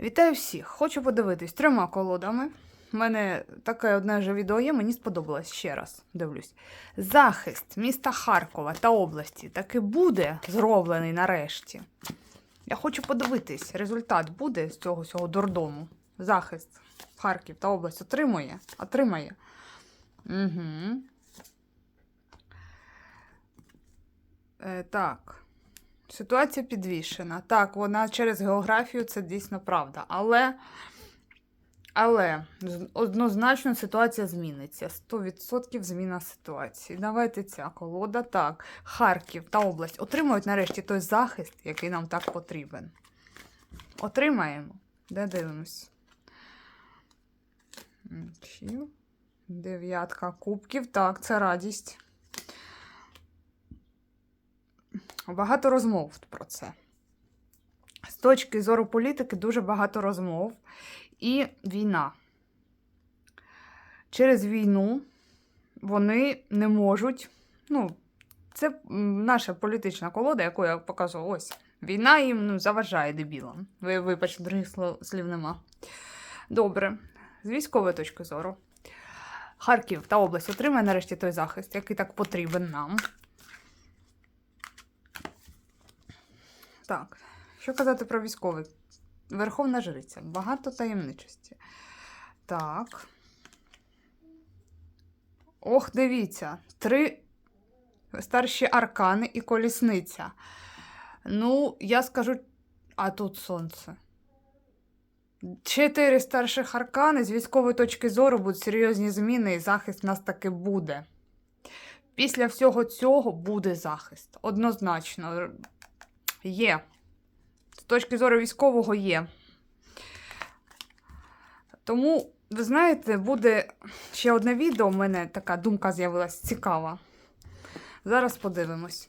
Вітаю всіх! Хочу подивитись трьома колодами. У мене таке одне вже відео є, мені сподобалось ще раз. Дивлюсь. Захист міста Харкова та області таки буде зроблений нарешті. Я хочу подивитись, результат буде з цього всього дурдому. Захист Харків та область отримує? Отримає. Угу. Е, так. Ситуація підвішена. Так, вона через географію це дійсно правда. Але, але однозначно ситуація зміниться. 100% зміна ситуації. Давайте ця колода. Так, Харків та область отримують нарешті той захист, який нам так потрібен. Отримаємо. Де дивимось? Дев'ятка кубків. Так, це радість. Багато розмов про це. З точки зору політики дуже багато розмов. І війна. Через війну вони не можуть. Ну, це наша політична колода, яку я покажу. Ось. Війна їм ну, заважає дебілам. Ви вибачте, других слів нема. Добре. З військової точки зору. Харків та область отримає нарешті той захист, який так потрібен нам. Так, що казати про військовий? Верховна жриця. Багато таємничості. Так. Ох, дивіться. Три старші аркани і колісниця. Ну, я скажу. А тут сонце. Чотири старших аркани з військової точки зору будуть серйозні зміни, і захист нас таки буде. Після всього цього буде захист. Однозначно. Є. З точки зору військового є. Тому, ви знаєте, буде ще одне відео. У мене така думка з'явилась цікава. Зараз подивимось.